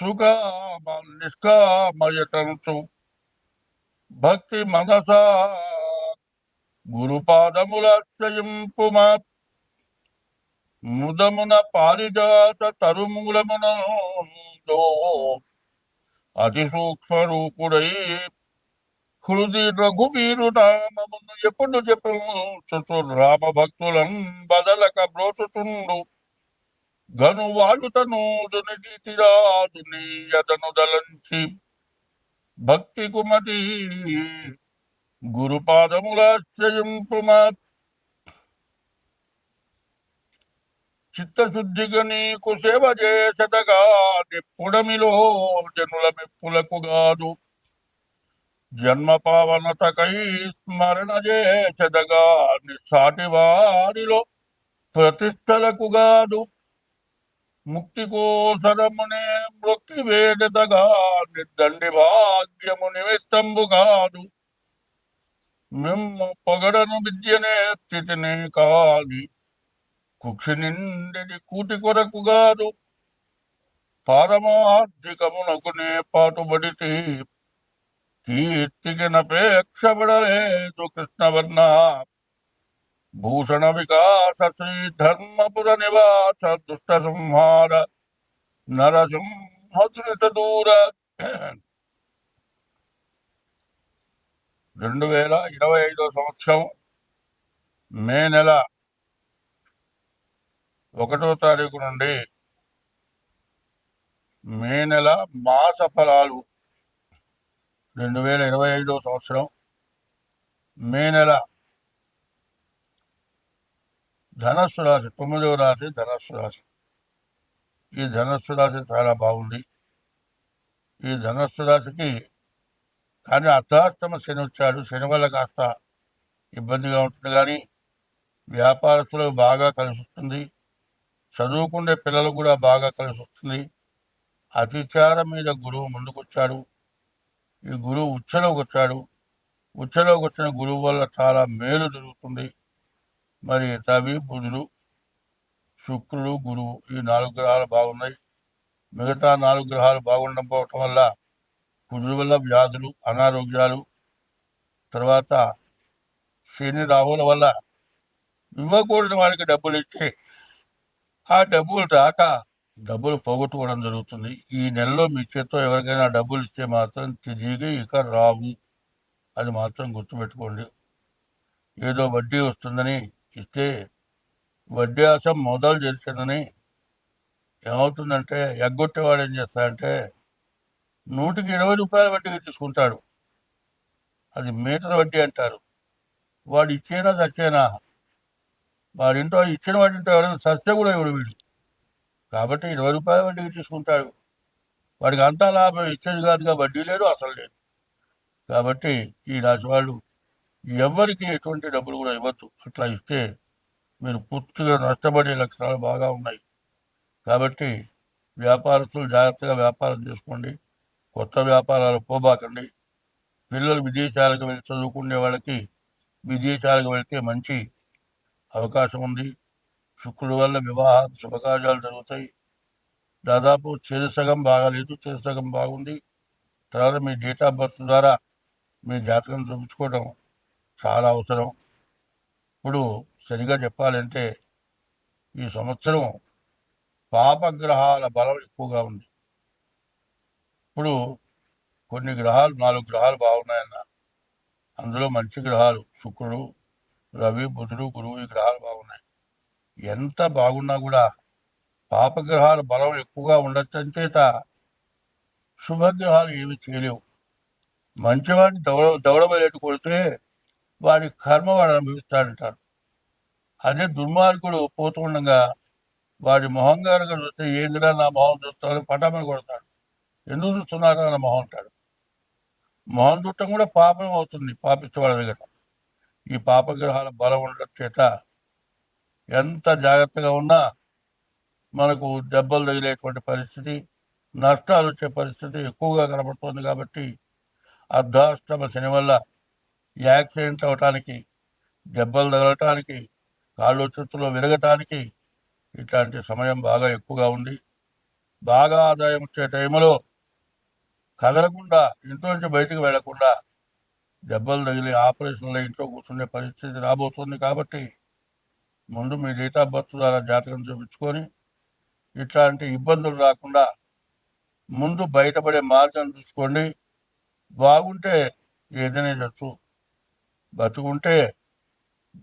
సుకామ నిష్కామయతంతు భక్తి మనసా గురుపాదములాశ్రయింపుమా. ముదమున పారిజాత తరుమూలమున అతి సూక్ష్మ రూపుడై హృది రఘువీరు నామమును ఎప్పుడు చెప్పు. రామ భక్తులను బదలక బ్రోచుతుండు గను వాయుతనూదుని యదను దలంచి భక్తి కుమతి గురుపాదములాశ్రయింపుమా చిత్తశుద్ధిగా నీకు సేవ చేసదగా నిప్పుడమిలో జనుల మెప్పులకు గాదు. జన్మ పావనతకై స్మరణ చేసదగా నిస్సాటి వారిలో ప్రతిష్టలకు గాదు. ముక్తి కోసరమునే మృక్కి వేడదగా నిద్దండి భాగ్యము నిమిత్తంబు కాదు. మిమ్ము పొగడను విద్యనే స్థితినే కాని కుక్షి నిండిని కూటి కొరకు కాదు. పారమార్థికమునకునే పాటుబడితే కీర్తికి నపేక్షపడలేదు కృష్ణవర్ణ. భూషణ వికాస శ్రీ ధర్మపుర నివాస దుష్ట సంహార నరసింహసునిత దూర రెండు వేల ఇరవై ఐదో సంవత్సరం మే నెల ఒకటో తారీఖు నుండి మే నెల మాస ఫలాలు రెండు వేల ఇరవై ఐదో సంవత్సరం మే నెల ధనస్సు రాశి తొమ్మిదవ రాశి ధనస్సు రాశి. ఈ ధనస్సు రాశి చాలా బాగుంది. ఈ ధనస్సు రాశికి కానీ అర్ధాష్టమ శని వచ్చాడు. శని వల్ల కాస్త ఇబ్బందిగా ఉంటుంది కానీ వ్యాపారస్తులకు బాగా కలిసి వస్తుంది. చదువుకునే పిల్లలకు కూడా బాగా కలిసి వస్తుంది. అతిచారం మీద గురువు ముందుకొచ్చాడు. ఈ గురువు ఉచ్చలోకి వచ్చాడు. ఉచ్చలోకి వచ్చిన గురువు వల్ల చాలా మేలు జరుగుతుంది. మరి రవి బుధుడు శుక్రుడు గురువు ఈ నాలుగు గ్రహాలు బాగున్నాయి. మిగతా నాలుగు గ్రహాలు బాగుండకపోవటం వల్ల కుజుడు వల్ల వ్యాధులు అనారోగ్యాలు తర్వాత శని రాహుల వల్ల ఇవ్వకూడని వాడికి డబ్బులు ఇచ్చి ఆ డబ్బులు రాక డబ్బులు పోగొట్టుకోవడం జరుగుతుంది. ఈ నెలలో మీ చేత్తో ఎవరికైనా డబ్బులు ఇస్తే మాత్రం తిరిగి ఇక రావు. అది మాత్రం గుర్తుపెట్టుకోండి. ఏదో వడ్డీ వస్తుందని ఇస్తే వడ్డీ మొదలు చేశాడని ఏమవుతుందంటే ఎగ్గొట్టేవాడు ఏం చేస్తాడంటే నూటికి ఇరవై రూపాయల వడ్డీకి తీసుకుంటాడు. అది మీటర్ వడ్డీ అంటారు. వాడు ఇచ్చేనా చచ్చేనా వాడింటో ఇచ్చిన వాడింటో ఎవరైనా సస్తే కూడా ఇవ్వడు వీడు. కాబట్టి ఇరవై రూపాయల వడ్డీకి తీసుకుంటాడు. వాడికి అంతా లాభం ఇచ్చేది కాదుగా వడ్డీ లేదు అసలు లేదు. కాబట్టి ఈ రాశి వాళ్ళు ఎవరికి ఎటువంటి డబ్బులు కూడా ఇవ్వద్దు. అట్లా ఇస్తే మీరు పూర్తిగా నష్టపడే లక్షణాలు బాగా ఉన్నాయి. కాబట్టి వ్యాపారస్తులు జాగ్రత్తగా వ్యాపారం చేసుకోండి. కొత్త వ్యాపారాలు పోబాకండి. పిల్లలు విదేశాలకు వెళ్ళి చదువుకునే వాళ్ళకి విదేశాలకు వెళితే మంచి అవకాశం ఉంది. శుక్రుడు వల్ల వివాహ శుభకార్యాలు జరుగుతాయి. దాదాపు చిరు సగం బాగాలేదు. చిరు సగం బాగుంది. తర్వాత మీ డేట్ ఆఫ్ బర్త్ ద్వారా మీ జాతకం చూపించుకోవడం చాలా అవసరం. ఇప్పుడు సరిగా చెప్పాలంటే ఈ సంవత్సరం పాపగ్రహాల బలం ఎక్కువగా ఉంది. ఇప్పుడు కొన్ని గ్రహాలు నాలుగు గ్రహాలు బాగున్నాయన్న. అందులో మంచి గ్రహాలు శుక్రుడు రవి బుధుడు గురువు ఈ గ్రహాలు బాగున్నాయి. ఎంత బాగున్నా కూడా పాపగ్రహాల బలం ఎక్కువగా ఉండటం చేత శుభగ్రహాలు ఏమి చేయలేవు. మంచివాడిని దౌడ దౌడబలేటు కొడితే వాడి కర్మ వాడు అనుభవిస్తాడంటారు అదే దుర్మార్గుడు పోతుండగా వాడి మొహం గారు చూస్తే ఏందిరా నా మొహం చూస్తాడు పటామని కొడతాడు. ఎందుకు చూస్తున్నారా? నా మొహం అంటాడు. మొహం చూడటం కూడా పాపం అవుతుంది పాపిస్తే దగ్గర. ఈ పాపగ్రహాల బలం ఉండటం చేత ఎంత జాగ్రత్తగా ఉన్నా మనకు దెబ్బలు తగిలేటువంటి పరిస్థితి నష్టాలు వచ్చే పరిస్థితి ఎక్కువగా కనబడుతుంది కాబట్టి అర్ధాష్టమ శని వల్ల యాక్సిడెంట్ అవటానికి దెబ్బలు తగలటానికి కాళ్ళు చుట్టులో విరగటానికి ఇట్లాంటి సమయం బాగా ఎక్కువగా ఉంది. బాగా ఆదాయం వచ్చే టైంలో కదలకుండా ఇంట్లో నుంచి బయటకు వెళ్ళకుండా దెబ్బలు తగిలి ఆపరేషన్లో ఇంట్లో కూర్చునే పరిస్థితి రాబోతుంది కాబట్టి ముందు మీ డేట్ ఆఫ్ బర్త్ ద్వారా జాతకం చూపించుకొని ఇట్లాంటి ఇబ్బందులు రాకుండా ముందు బయటపడే మార్గం చూసుకోండి. బాగుంటే ఏదైనా చచ్చు బతుకుంటే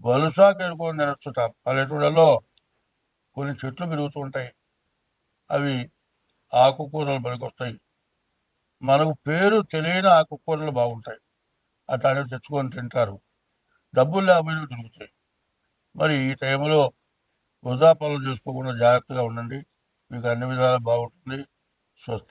బలుసా కేరుకొని తినచ్చుట పల్లెటూళ్ళలో కొన్ని చెట్లు పెరుగుతూ ఉంటాయి అవి ఆకుకూరలు పనికొస్తాయి మనకు పేరు తెలియని ఆకుకూరలు బాగుంటాయి. అట్లాంటివి తెచ్చుకొని తింటారు. డబ్బులు లేకపోయినవి దొరుకుతాయి. మరి ఈ టైంలో వృధా పనులు చేసుకోకుండా జాగ్రత్తగా ఉండండి. మీకు అన్ని విధాలా బాగుంటుంది. స్వస్తి